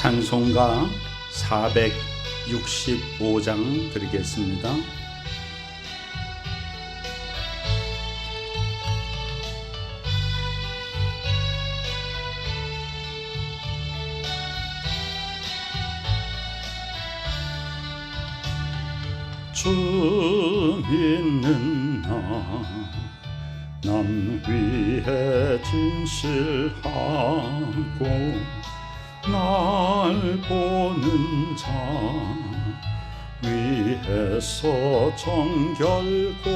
찬송가 465장 드리겠습니다. 주 믿는 나, 남 위해 진실하고 날 보는 자 위해서 정결고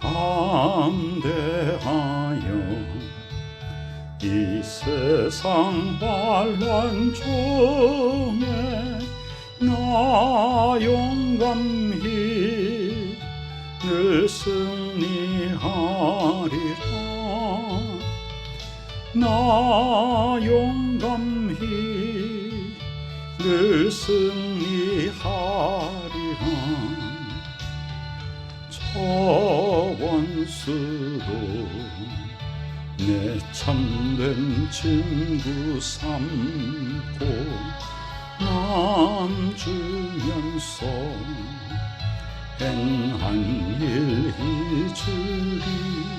담대하여 이 세상 환란 중에 나 용감히 늘 승리하리라 나 용감히 늘 승리하리라. 저 원수도 내 참된 친구 삼고 남 주면서 행한 일 잊으리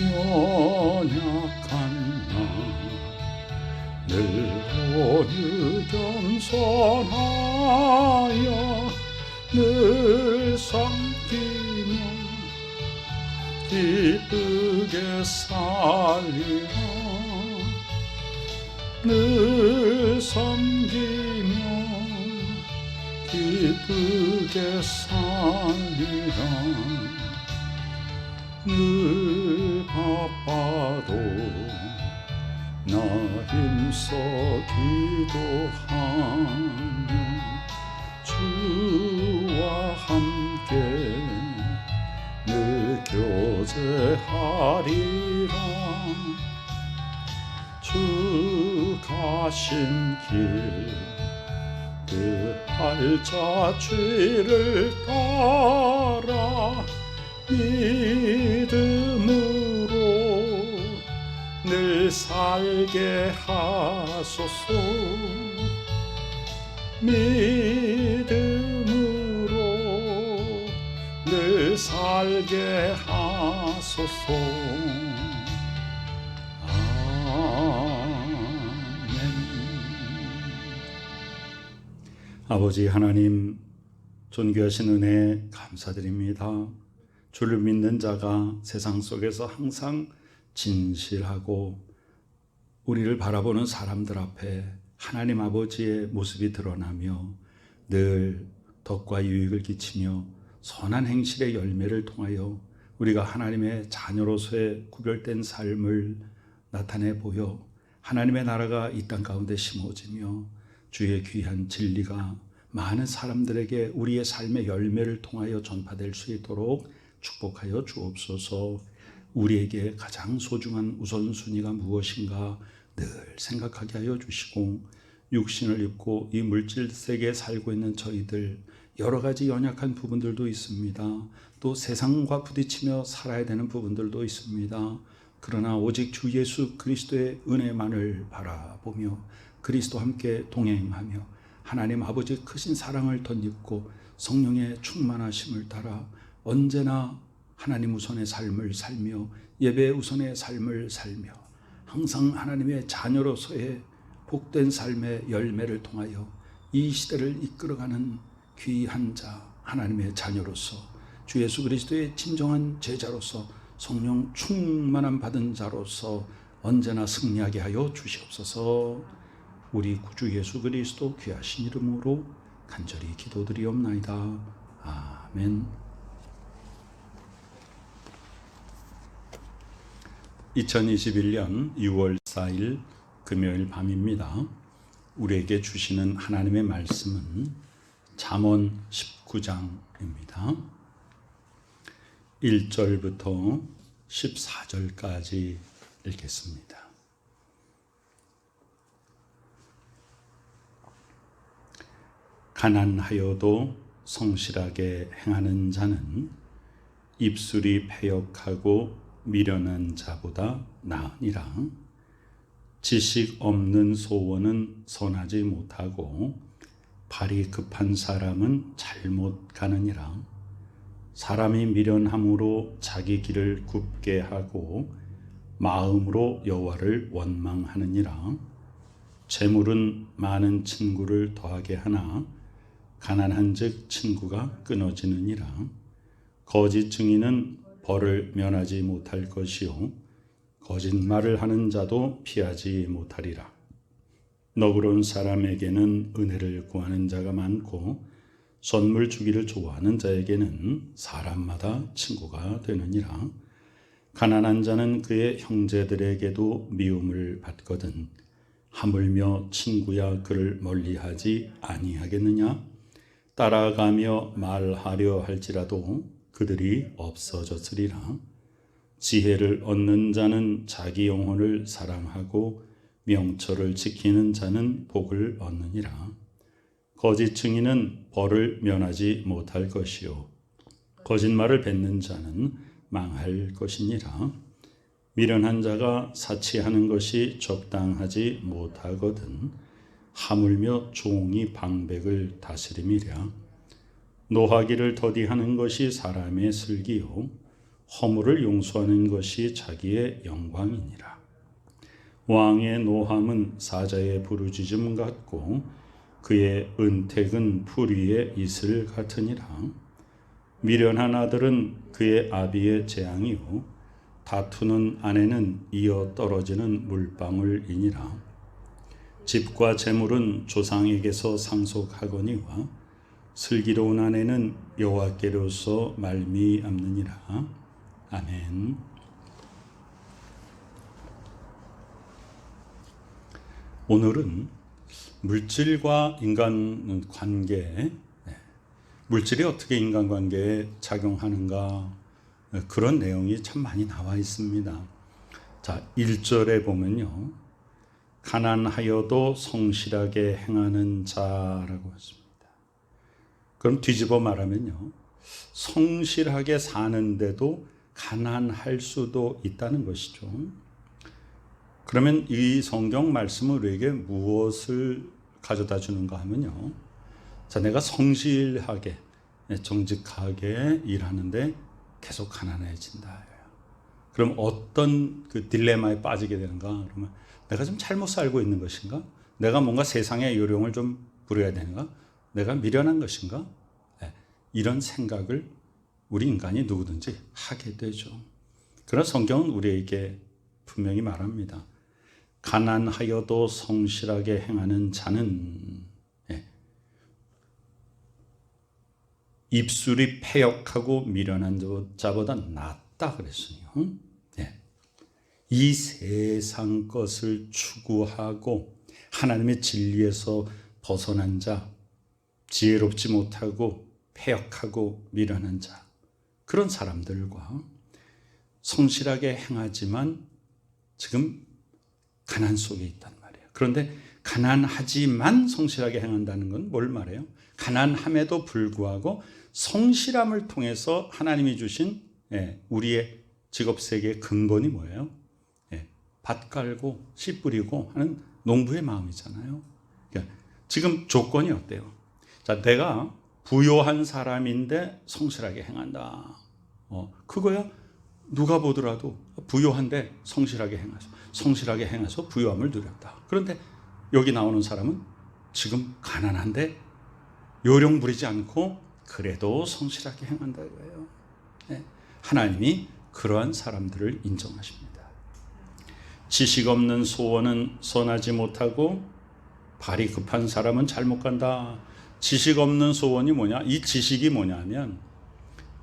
연약한 나늘 오유 겸손하여 늘 섬기며 기쁘게 살리라 늘 섬기며 기쁘게 살리라 늘 바빠도 나 힘써 기도하며 주와 함께 늘 교제하리라. 주 가신 길그 팔자취를 따라 믿음 늘 살게 하소서. 믿음으로 늘 살게 하소서. 아멘. 아버지 하나님 존귀하신 은혜 감사드립니다. 주를 믿는 자가 세상 속에서 항상 진실하고 우리를 바라보는 사람들 앞에 하나님 아버지의 모습이 드러나며 늘 덕과 유익을 끼치며 선한 행실의 열매를 통하여 우리가 하나님의 자녀로서의 구별된 삶을 나타내 보여 하나님의 나라가 이 땅 가운데 심어지며 주의 귀한 진리가 많은 사람들에게 우리의 삶의 열매를 통하여 전파될 수 있도록 축복하여 주옵소서. 우리에게 가장 소중한 우선순위가 무엇인가 늘 생각하게 하여 주시고 육신을 입고 이 물질 세계에 살고 있는 저희들 여러 가지 연약한 부분들도 있습니다. 또 세상과 부딪히며 살아야 되는 부분들도 있습니다. 그러나 오직 주 예수 그리스도의 은혜만을 바라보며 그리스도 함께 동행하며 하나님 아버지 크신 사랑을 덧입고 성령의 충만하심을 따라 언제나 하나님 우선의 삶을 살며 예배 우선의 삶을 살며 항상 하나님의 자녀로서의 복된 삶의 열매를 통하여 이 시대를 이끌어가는 귀한 자 하나님의 자녀로서 주 예수 그리스도의 진정한 제자로서 성령 충만함 받은 자로서 언제나 승리하게 하여 주시옵소서. 우리 구주 예수 그리스도 귀하신 이름으로 간절히 기도드리옵나이다. 아멘. 2021년 6월 4일 금요일 밤입니다. 우리에게 주시는 하나님의 말씀은 잠언 19장입니다. 1절부터 14절까지 읽겠습니다. 가난하여도 성실하게 행하는 자는 입술이 패역하고 미련한 자보다 나으니라. 지식 없는 소원은 선하지 못하고 발이 급한 사람은 잘못 가느니라. 사람이 미련함으로 자기 길을 굽게 하고 마음으로 여호와를 원망하느니라. 재물은 많은 친구를 더하게 하나 가난한즉 친구가 끊어지느니라. 거짓 증인은 벌을 면하지 못할 것이요 거짓말을 하는 자도 피하지 못하리라. 너그러운 사람에게는 은혜를 구하는 자가 많고 선물 주기를 좋아하는 자에게는 사람마다 친구가 되느니라. 가난한 자는 그의 형제들에게도 미움을 받거든 하물며 친구야 그를 멀리하지 아니하겠느냐 따라가며 말하려 할지라도 그들이 없어졌으리라. 지혜를 얻는 자는 자기 영혼을 사랑하고 명철을 지키는 자는 복을 얻느니라. 거짓 증인은 벌을 면하지 못할 것이요. 거짓말을 뱉는 자는 망할 것이니라. 미련한 자가 사치하는 것이 적당하지 못하거든 하물며 종이 방백을 다스림이랴 노하기를 더디하는 것이 사람의 슬기요 허물을 용서하는 것이 자기의 영광이니라 왕의 노함은 사자의 부르짖음 같고 그의 은택은 풀 위의 이슬 같으니라 미련한 아들은 그의 아비의 재앙이요 다투는 아내는 이어 떨어지는 물방울이니라. 집과 재물은 조상에게서 상속하거니와 슬기로운 아내는 여호와께로서 말미암느니라. 아멘. 오늘은 물질과 인간 관계, 네. 물질이 어떻게 인간 관계에 작용하는가 그런 내용이 참 많이 나와 있습니다. 자, 1절에 보면요. 가난하여도 성실하게 행하는 자라고 했습니다. 그럼 뒤집어 말하면요. 성실하게 사는데도 가난할 수도 있다는 것이죠. 그러면 이 성경 말씀은 우리에게 무엇을 가져다 주는가 하면요. 자, 내가 성실하게, 정직하게 일하는데 계속 가난해진다. 그럼 어떤 그 딜레마에 빠지게 되는가? 그러면 내가 좀 잘못 살고 있는 것인가? 내가 뭔가 세상의 요령을 좀 부려야 되는가? 내가 미련한 것인가? 네, 이런 생각을 우리 인간이 누구든지 하게 되죠. 그러나 성경은 우리에게 분명히 말합니다. 가난하여도 성실하게 행하는 자는 입술이 패역하고 미련한 자보다 낫다 그랬어요. 네. 이 세상 것을 추구하고 하나님의 진리에서 벗어난 자, 지혜롭지 못하고 패역하고 미련한 자, 그런 사람들과 성실하게 행하지만 지금 가난 속에 있단 말이에요. 그런데 가난하지만 성실하게 행한다는 건 뭘 말해요? 가난함에도 불구하고 성실함을 통해서 하나님이 주신 예, 우리의 직업 세계의 근본이 뭐예요? 예, 밭 깔고 씨 뿌리고 하는 농부의 마음이잖아요. 그러니까 지금 조건이 어때요? 자, 내가 부요한 사람인데 성실하게 행한다. 어, 그거야 누가 보더라도 부요한데 성실하게 행하서 성실하게 행해서 부요함을 누렸다. 그런데 여기 나오는 사람은 지금 가난한데 요령 부리지 않고 그래도 성실하게 행한다 이거예요. 네. 하나님이 그러한 사람들을 인정하십니다. 지식 없는 소원은 선하지 못하고 발이 급한 사람은 잘못 간다. 지식 없는 소원이 뭐냐? 이 지식이 뭐냐면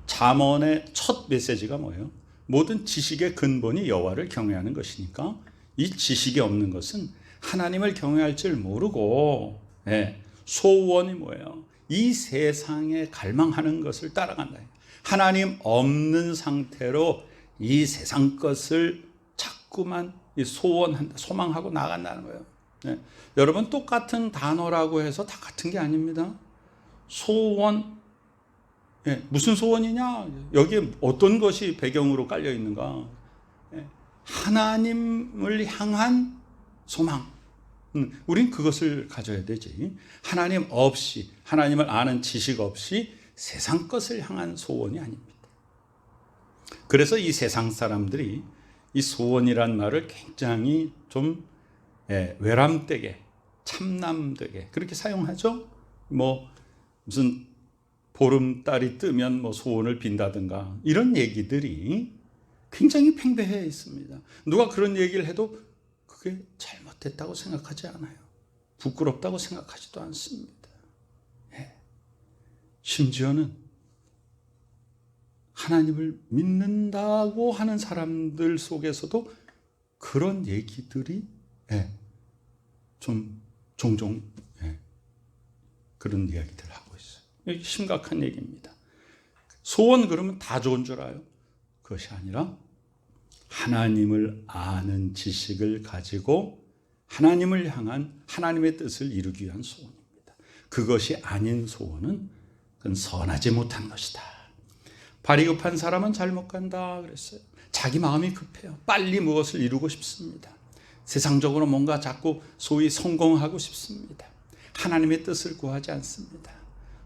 잠언의 첫 메시지가 뭐예요? 모든 지식의 근본이 여호와를 경외하는 것이니까 이 지식이 없는 것은 하나님을 경외할 줄 모르고 예, 소원이 뭐예요? 이 세상에 갈망하는 것을 따라간다. 하나님 없는 상태로 이 세상 것을 자꾸만 소원한다, 소망하고 나간다는 거예요. 네. 여러분 똑같은 단어라고 해서 다 같은 게 아닙니다. 소원, 네. 무슨 소원이냐? 여기에 어떤 것이 배경으로 깔려 있는가? 네. 하나님을 향한 소망. 음, 우린 그것을 가져야 되지. 하나님 없이, 하나님을 아는 지식 없이 세상 것을 향한 소원이 아닙니다. 그래서 이 세상 사람들이 이 소원이란 말을 굉장히 좀 예, 외람되게, 참남되게 그렇게 사용하죠. 뭐 무슨 보름달이 뜨면 뭐 소원을 빈다든가 이런 얘기들이 굉장히 팽배해 있습니다. 누가 그런 얘기를 해도 그게 잘못됐다고 생각하지 않아요. 부끄럽다고 생각하지도 않습니다. 예. 심지어는 하나님을 믿는다고 하는 사람들 속에서도 그런 얘기들이 예, 좀 종종 예, 그런 이야기들을 하고 있어요. 심각한 얘기입니다. 소원 그러면 다 좋은 줄 알아요. 그것이 아니라 하나님을 아는 지식을 가지고 하나님을 향한 하나님의 뜻을 이루기 위한 소원입니다. 그것이 아닌 소원은 그건 선하지 못한 것이다. 발이 급한 사람은 잘못 간다 그랬어요. 자기 마음이 급해요. 빨리 무엇을 이루고 싶습니다. 세상적으로 뭔가 자꾸 소위 성공하고 싶습니다. 하나님의 뜻을 구하지 않습니다.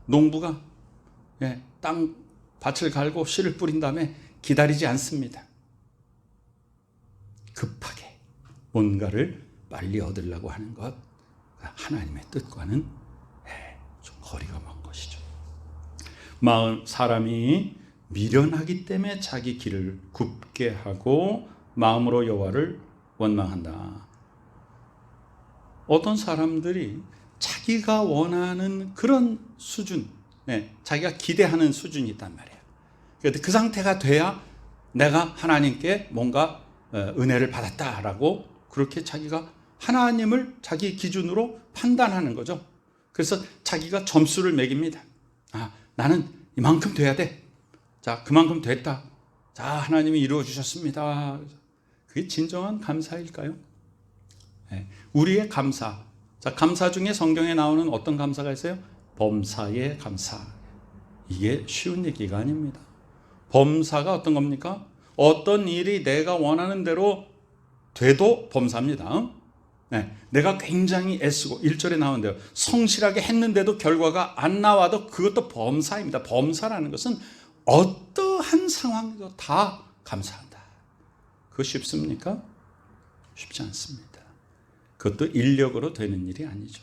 농부가 예, 땅 밭을 갈고 씨를 뿌린 다음에 기다리지 않습니다. 급하게 뭔가를 빨리 얻으려고 하는 것 하나님의 뜻과는 예, 좀 거리가 먼 것이죠. 마음 사람이 미련하기 때문에 자기 길을 굽게 하고 마음으로 여호와를 원망한다. 어떤 사람들이 자기가 원하는 그런 수준, 네, 자기가 기대하는 수준이 있단 말이에요. 그런데 그 상태가 돼야 내가 하나님께 뭔가 어, 은혜를 받았다라고 그렇게 자기가 하나님을 자기 기준으로 판단하는 거죠. 그래서 자기가 점수를 매깁니다. 아, 나는 이만큼 돼야 돼. 자, 그만큼 됐다. 자, 하나님이 이루어 주셨습니다. 그게 진정한 감사일까요? 네. 우리의 감사. 자, 감사 중에 성경에 나오는 어떤 감사가 있어요? 범사의 감사. 이게 쉬운 얘기가 아닙니다. 범사가 어떤 겁니까? 어떤 일이 내가 원하는 대로 돼도 범사입니다. 네, 내가 굉장히 애쓰고 1절에 나오는데요. 성실하게 했는데도 결과가 안 나와도 그것도 범사입니다. 범사라는 것은 어떠한 상황도 다 감사한다. 그거 쉽습니까? 쉽지 않습니다. 그것도 인력으로 되는 일이 아니죠.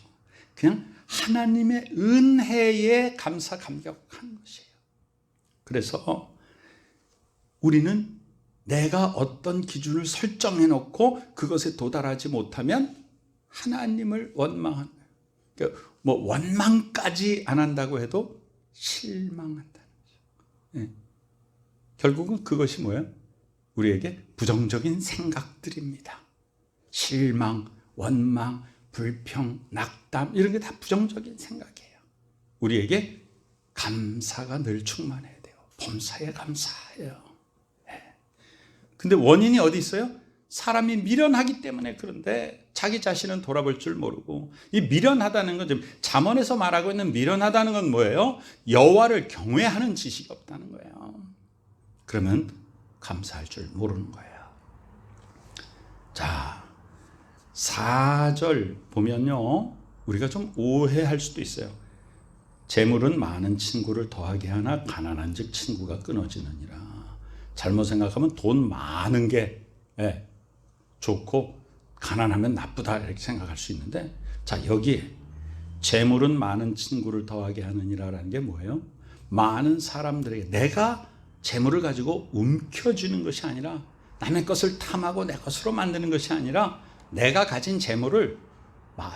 그냥 하나님의 은혜에 감사 감격한 것이에요. 그래서 우리는 내가 어떤 기준을 설정해 놓고 그것에 도달하지 못하면 하나님을 거예요. 그러니까 뭐 원망까지 안 한다고 해도 실망한다는 거죠. 네. 결국은 그것이 뭐예요? 우리에게 부정적인 생각들입니다. 실망, 원망, 불평, 낙담 이런 게 다 부정적인 생각이에요. 우리에게 감사가 늘 충만해야 돼요. 범사에 감사해요. 근데 원인이 어디 있어요? 사람이 미련하기 때문에 그런데 자기 자신은 돌아볼 줄 모르고 이 미련하다는 건 지금 잠언에서 말하고 있는 미련하다는 건 뭐예요? 여호와를 경외하는 지식이 없다는 거예요. 그러면 감사할 줄 모르는 거예요. 자, 4절 보면요. 우리가 좀 오해할 수도 있어요. 재물은 많은 친구를 더하게 하나 가난한 즉 친구가 끊어지느니라. 잘못 생각하면 돈 많은 게 예, 좋고 가난하면 나쁘다 이렇게 생각할 수 있는데 자 여기에 재물은 많은 친구를 더하게 하느니라라는 게 뭐예요? 많은 사람들에게 내가 재물을 가지고 움켜쥐는 것이 아니라 남의 것을 탐하고 내 것으로 만드는 것이 아니라 내가 가진 재물을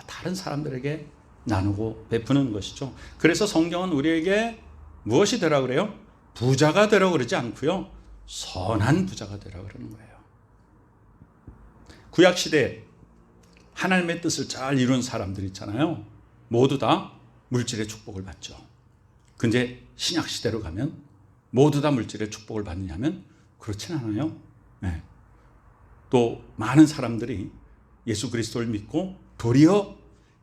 다른 사람들에게 나누고 베푸는 것이죠. 그래서 성경은 우리에게 무엇이 되라 그래요? 부자가 되라 그러지 않고요. 선한 부자가 되라 그러는 거예요. 구약 시대 하나님의 뜻을 잘 이룬 사람들 있잖아요. 모두 다 물질의 축복을 받죠. 근데 신약 시대로 가면 모두 다 물질의 축복을 받느냐면 그렇진 않아요. 네. 또 많은 사람들이 예수 그리스도를 믿고 도리어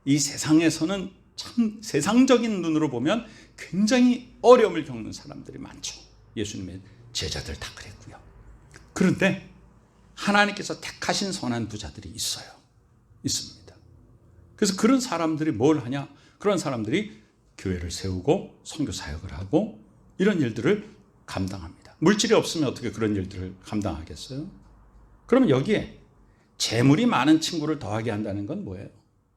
이 세상에서는 참 세상적인 눈으로 보면 굉장히 어려움을 겪는 사람들이 많죠. 예수님의 제자들 다 그랬고요. 그런데 하나님께서 택하신 선한 부자들이 있어요. 있습니다. 그래서 그런 사람들이 뭘 하냐? 그런 사람들이 교회를 세우고 선교 사역을 하고 이런 일들을 감당합니다. 물질이 없으면 어떻게 그런 일들을 감당하겠어요? 그러면 여기에 재물이 많은 친구를 더하게 한다는 건 뭐예요?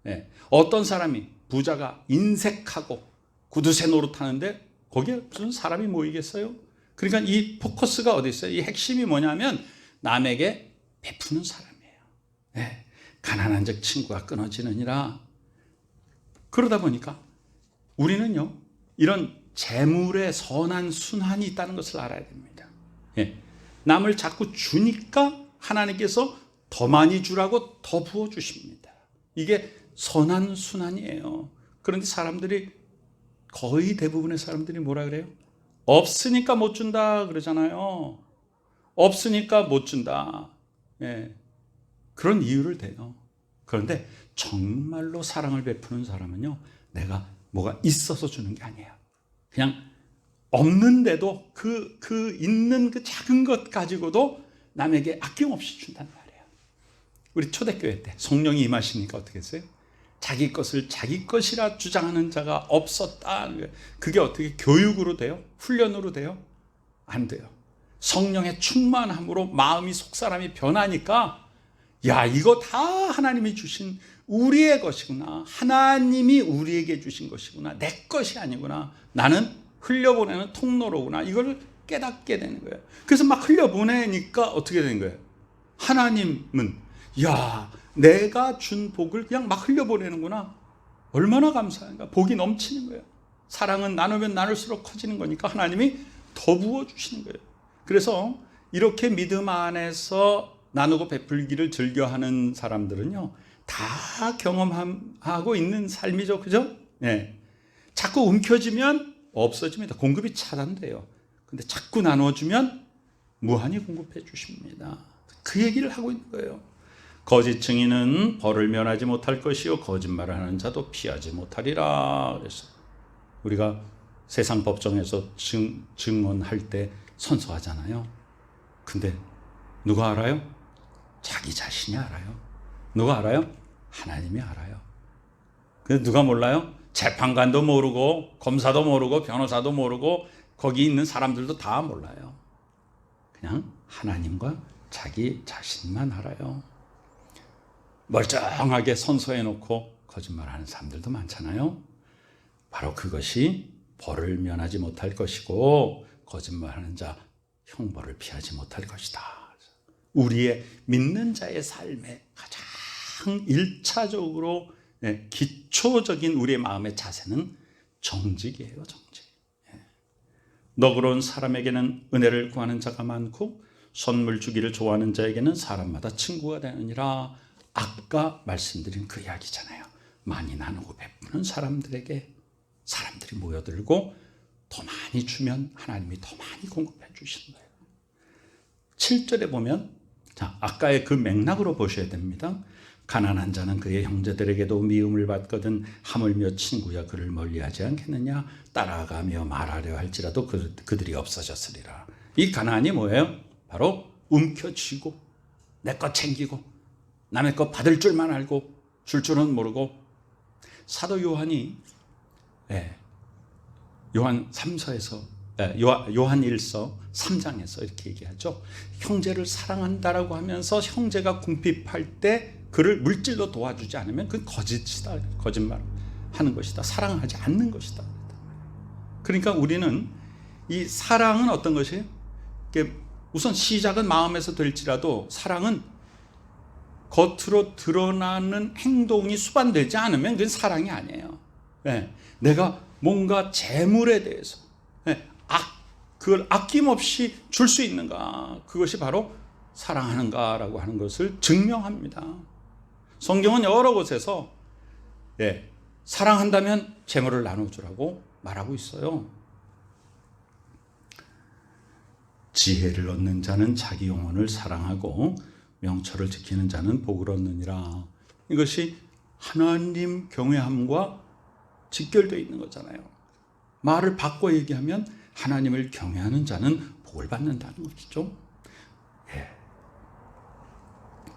예. 어떤 사람이 부자가 인색하고 구두쇠 노릇하는데 거기에 무슨 사람이 모이겠어요? 그러니까 이 포커스가 어디 있어요? 이 핵심이 뭐냐면 남에게 베푸는 사람이에요. 예. 가난한 적 친구가 끊어지느니라. 그러다 보니까 우리는요, 이런 재물의 선한 순환이 있다는 것을 알아야 됩니다. 예. 남을 자꾸 주니까 하나님께서 더 많이 주라고 더 부어 주십니다. 이게 선한 순환이에요. 그런데 사람들이 거의 대부분의 사람들이 뭐라 그래요? 없으니까 못 준다 그러잖아요. 없으니까 못 준다. 예. 그런 이유를 대요. 그런데 정말로 사랑을 베푸는 사람은요, 내가 뭐가 있어서 주는 게 아니에요. 그냥 없는데도 그, 그 있는 그 작은 것 가지고도 남에게 아낌없이 준단 말이에요. 우리 초대교회 때 성령이 임하시니까 어떻게 했어요? 자기 것을 자기 것이라 주장하는 자가 없었다. 그게 어떻게 교육으로 돼요? 훈련으로 돼요? 안 돼요. 성령의 충만함으로 마음이 속사람이 변하니까 야, 이거 다 하나님이 주신 우리의 것이구나. 하나님이 우리에게 주신 것이구나. 내 것이 아니구나. 나는 흘려보내는 통로로구나. 이걸 깨닫게 되는 거예요. 그래서 막 흘려보내니까 어떻게 되는 거예요? 하나님은, 야, 내가 준 복을 그냥 막 흘려보내는구나. 얼마나 감사한가. 복이 넘치는 거예요. 사랑은 나누면 나눌수록 커지는 거니까 하나님이 더 부어주시는 거예요. 그래서 이렇게 믿음 안에서 나누고 베풀기를 즐겨하는 사람들은요, 다 경험하고 있는 삶이죠. 그죠? 네. 자꾸 움켜쥐면 없어집니다. 공급이 차단돼요. 근데 자꾸 나눠주면 무한히 공급해 주십니다. 그 얘기를 하고 있는 거예요. 거짓 증인은 벌을 면하지 못할 것이요 거짓말을 하는 자도 피하지 못하리라. 그래서 우리가 세상 법정에서 증, 증언할 때 선서하잖아요. 근데 누가 알아요? 자기 자신이 알아요. 누가 알아요? 하나님이 알아요. 근데 누가 몰라요? 재판관도 모르고 검사도 모르고 변호사도 모르고 거기 있는 사람들도 다 몰라요. 그냥 하나님과 자기 자신만 알아요. 멀쩡하게 선서해 놓고 거짓말하는 사람들도 많잖아요. 바로 그것이 벌을 면하지 못할 것이고 거짓말하는 자 형벌을 피하지 못할 것이다. 우리의 믿는 자의 삶의 가장 일차적으로 네, 기초적인 우리의 마음의 자세는 정직이에요, 정직. 예. 너그러운 사람에게는 은혜를 구하는 자가 많고 선물 주기를 좋아하는 자에게는 사람마다 친구가 되느니라. 아까 말씀드린 그 이야기잖아요. 많이 나누고 베푸는 사람들에게 사람들이 모여들고 더 많이 주면 하나님이 더 많이 공급해 주시는 거예요. 7절에 보면 자, 아까의 그 맥락으로 보셔야 됩니다. 가난한 자는 그의 형제들에게도 미움을 받거든 하물며 친구야 그를 멀리하지 않겠느냐 따라가며 말하려 할지라도 그, 그들이 없어졌으리라. 이 가난이 뭐예요? 바로 움켜쥐고 내 것 챙기고 남의 것 받을 줄만 알고 줄 줄은 모르고 사도 요한이 예, 요한 3서에서 예, 요한 1서 3장에서 이렇게 얘기하죠. 형제를 사랑한다라고 하면서 형제가 궁핍할 때 그를 물질로 도와주지 않으면 그건 거짓이다. 거짓말 하는 것이다. 사랑하지 않는 것이다. 그러니까 우리는 이 사랑은 어떤 것이에요? 우선 시작은 마음에서 될지라도 사랑은 겉으로 드러나는 행동이 수반되지 않으면 그건 사랑이 아니에요. 네. 내가 뭔가 재물에 대해서 네. 악, 그걸 아낌없이 줄 수 있는가. 그것이 바로 사랑하는가라고 하는 것을 증명합니다. 성경은 여러 곳에서 네, 사랑한다면 재물을 나눠주라고 말하고 있어요. 지혜를 얻는 자는 자기 영혼을 사랑하고 명철을 지키는 자는 복을 얻느니라. 이것이 하나님 경외함과 직결되어 있는 거잖아요. 말을 바꿔 얘기하면 하나님을 경외하는 자는 복을 받는다는 것이죠. 예.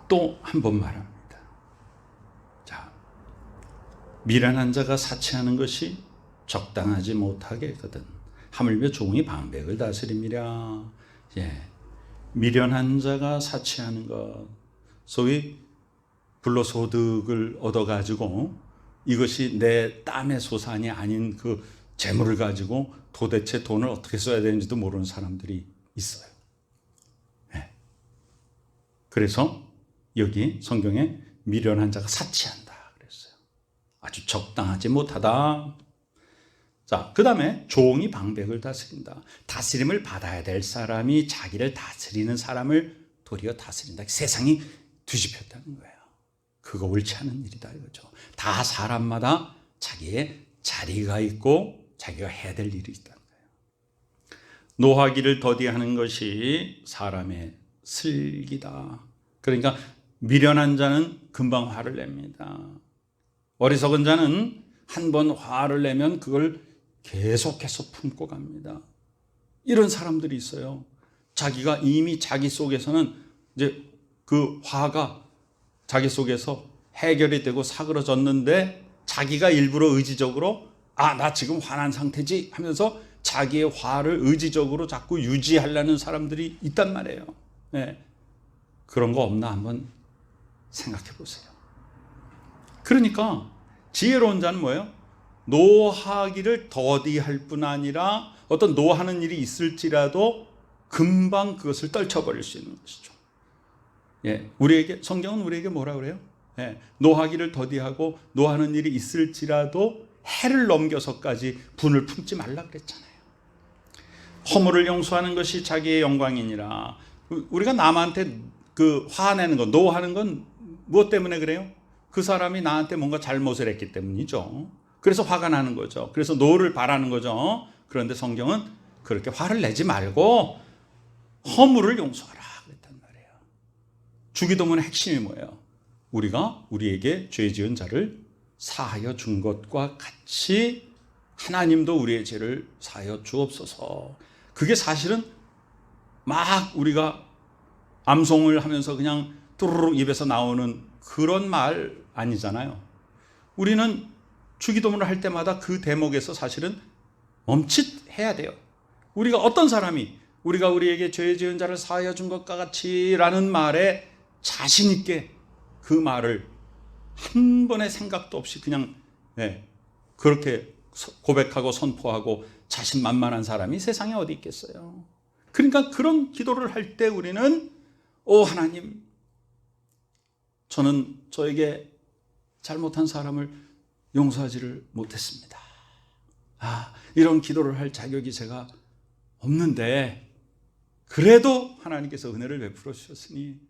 또한 번 말합니다. 미련한 자가 사치하는 것이 적당하지 못하게거든. 하물며 종이 방백을 다스림이라. 예. 미련한 자가 사치하는 것. 소위 불로소득을 얻어가지고 이것이 내 땀의 소산이 아닌 그 재물을 가지고 도대체 돈을 어떻게 써야 되는지도 모르는 사람들이 있어요. 예. 그래서 여기 성경에 미련한 자가 그랬어요. 아주 적당하지 못하다. 자, 그 다음에 종이 방백을 다스린다. 다스림을 받아야 될 사람이 자기를 다스리는 사람을 도리어 다스린다. 세상이 뒤집혔다는 거예요. 그거 옳지 않은 일이다 이거죠. 다 사람마다 자기의 자리가 있고 자기가 해야 될 일이 있다는 거예요. 노하기를 더디하는 것이 사람의 슬기다. 그러니까 미련한 자는 금방 화를 냅니다. 어리석은 자는 한 번 화를 내면 그걸 계속해서 품고 갑니다. 이런 사람들이 있어요. 자기가 이미 자기 속에서는 이제 그 화가 자기 속에서 해결이 되고 사그러졌는데 자기가 일부러 의지적으로 아, 나 지금 화난 상태지 하면서 자기의 화를 의지적으로 자꾸 유지하려는 사람들이 있단 말이에요. 네. 그런 거 없나 한번 생각해 보세요. 그러니까 지혜로운 자는 뭐예요? 노하기를 더디할 뿐 아니라 어떤 노하는 일이 있을지라도 금방 그것을 떨쳐버릴 수 있는 것이죠. 예, 우리에게 성경은 우리에게 뭐라 그래요? 예, 노하기를 더디하고 노하는 일이 있을지라도 해를 넘겨서까지 분을 품지 말라 그랬잖아요. 허물을 용서하는 것이 자기의 영광이니라. 우리가 남한테 그 화내는 건, 노하는 건 무엇 때문에 그래요? 그 사람이 나한테 뭔가 잘못을 했기 때문이죠. 그래서 화가 나는 거죠. 그래서 노를 바라는 거죠. 그런데 성경은 그렇게 화를 내지 말고 허물을 용서하라 그랬단 말이에요. 주기도문의 핵심이 뭐예요? 우리가 우리에게 죄 지은 자를 사하여 준 것과 같이 하나님도 우리의 죄를 사하여 주옵소서. 그게 사실은 막 우리가 암송을 하면서 그냥 뚜루룩 입에서 나오는 그런 말 아니잖아요. 우리는 주기도문을 할 때마다 그 대목에서 사실은 멈칫해야 돼요. 우리가 어떤 사람이 우리가 우리에게 죄 지은 자를 사하여 준 것과 같이라는 말에 자신 있게 그 말을 한 번의 생각도 없이 그냥 네, 그렇게 고백하고 선포하고 자신만만한 사람이 세상에 어디 있겠어요. 그러니까 그런 기도를 할 때 우리는 오 하나님 저는 저에게 잘못한 사람을 용서하지를 못했습니다. 아, 이런 기도를 할 자격이 제가 없는데 그래도 하나님께서 은혜를 베풀어 주셨으니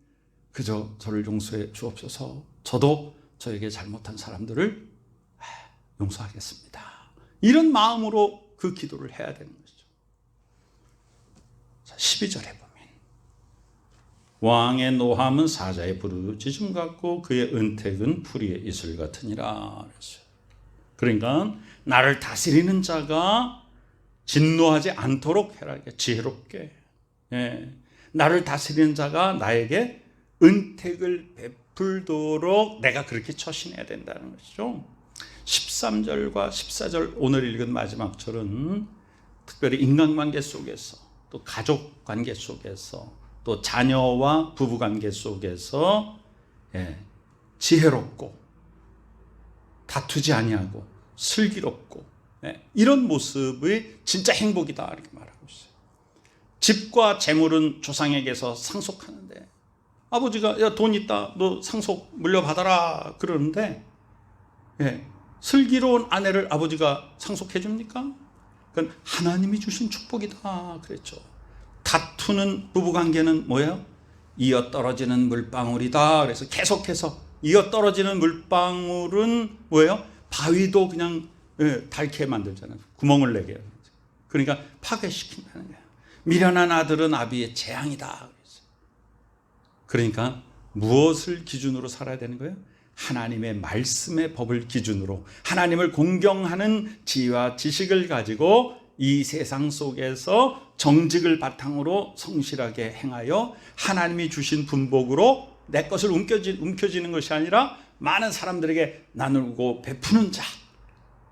그저 저를 용서해 주옵소서. 저도 저에게 잘못한 사람들을 용서하겠습니다. 이런 마음으로 그 기도를 해야 되는 것이죠. 자, 12절에 보면 왕의 노함은 사자의 부르짖음 같고 그의 은택은 풀이의 이슬 같으니라. 그러니까 나를 다스리는 자가 진노하지 않도록 해라. 지혜롭게. 예. 나를 다스리는 자가 나에게 은택을 베풀도록 내가 그렇게 처신해야 된다는 것이죠. 13절과 14절 오늘 읽은 마지막 절은 특별히 인간관계 속에서 또 가족 관계 속에서 또 자녀와 부부 관계 속에서 예, 지혜롭고 다투지 아니하고 슬기롭고 예, 이런 모습이 진짜 행복이다 이렇게 말하고 있어요. 집과 재물은 조상에게서 상속하는데 아버지가 야 돈 있다 너 상속 물려받아라 그러는데 예, 슬기로운 아내를 아버지가 상속해 줍니까? 그건 하나님이 주신 축복이다 그랬죠. 다투는 부부 관계는 뭐예요? 이어 떨어지는 물방울이다. 그래서 계속해서 이어 떨어지는 물방울은 뭐예요? 바위도 그냥 예, 닳게 만들잖아요. 구멍을 내게. 그러니까 파괴시킨다는 거예요. 미련한 아들은 아비의 재앙이다. 그러니까 무엇을 기준으로 살아야 되는 거예요? 하나님의 말씀의 법을 기준으로 하나님을 공경하는 지혜와 지식을 가지고 이 세상 속에서 정직을 바탕으로 성실하게 행하여 하나님이 주신 분복으로 내 것을 움켜쥐, 움켜쥐 는 것이 아니라 많은 사람들에게 나누고 베푸는 자.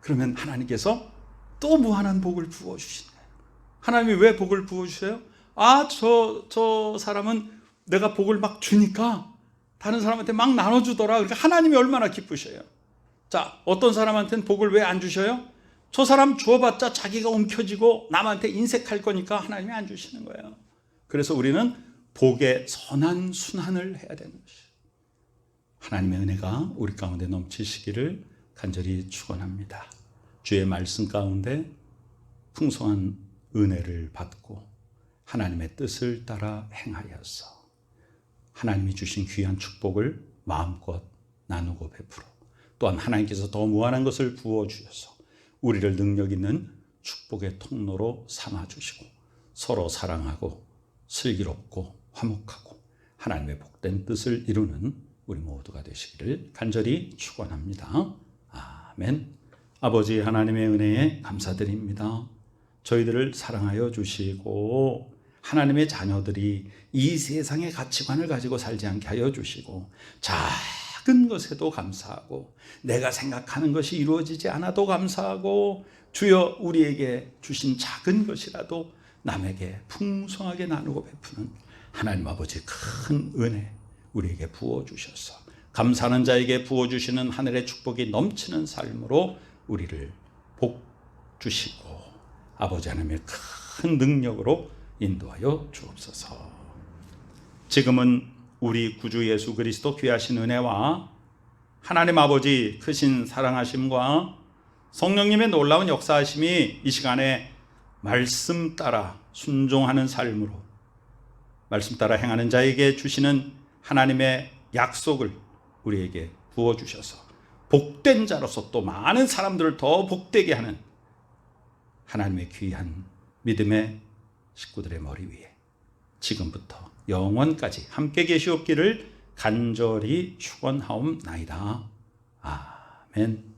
그러면 하나님께서 또 무한한 복을 부어 주시는 거예요. 하나님이 왜 복을 부어 주세요? 아, 저, 저 사람은 내가 복을 막 주니까 다른 사람한테 막 나눠주더라. 그러니까 하나님이 얼마나 기쁘셔요. 자, 어떤 사람한테는 복을 왜 안 주셔요? 저 사람 주어봤자 자기가 움켜쥐고 남한테 인색할 거니까 하나님이 안 주시는 거예요. 그래서 우리는 복의 선한 순환을 해야 되는 것이에요. 하나님의 은혜가 우리 가운데 넘치시기를 간절히 축원합니다. 주의 말씀 가운데 풍성한 은혜를 받고 하나님의 뜻을 따라 행하여서 하나님이 주신 귀한 축복을 마음껏 나누고 베풀어 또한 하나님께서 더 무한한 것을 부어 주셔서 우리를 능력 있는 축복의 통로로 삼아 주시고 서로 사랑하고 슬기롭고 화목하고 하나님의 복된 뜻을 이루는 우리 모두가 되시기를 간절히 축원합니다. 아멘. 아버지 하나님의 은혜에 감사드립니다. 저희들을 사랑하여 주시고 하나님의 자녀들이 이 세상의 가치관을 가지고 살지 않게 하여 주시고 작은 것에도 감사하고 내가 생각하는 것이 이루어지지 않아도 감사하고 주여 우리에게 주신 작은 것이라도 남에게 풍성하게 나누고 베푸는 하나님 아버지 큰 은혜 우리에게 부어 주셔서 감사하는 자에게 부어 주시는 하늘의 축복이 넘치는 삶으로 우리를 복 주시고 아버지 하나님의 큰 능력으로 인도하여 주옵소서. 지금은 우리 구주 예수 그리스도 귀하신 은혜와 하나님 아버지 크신 사랑하심과 성령님의 놀라운 역사하심이 이 시간에 말씀 따라 순종하는 삶으로 말씀 따라 행하는 자에게 주시는 하나님의 약속을 우리에게 부어 주셔서 복된 자로서 또 많은 사람들을 더 복되게 하는 하나님의 귀한 믿음의 식구들의 머리 위에 지금부터 영원까지 함께 계시옵기를 간절히 축원하옵나이다. 아멘.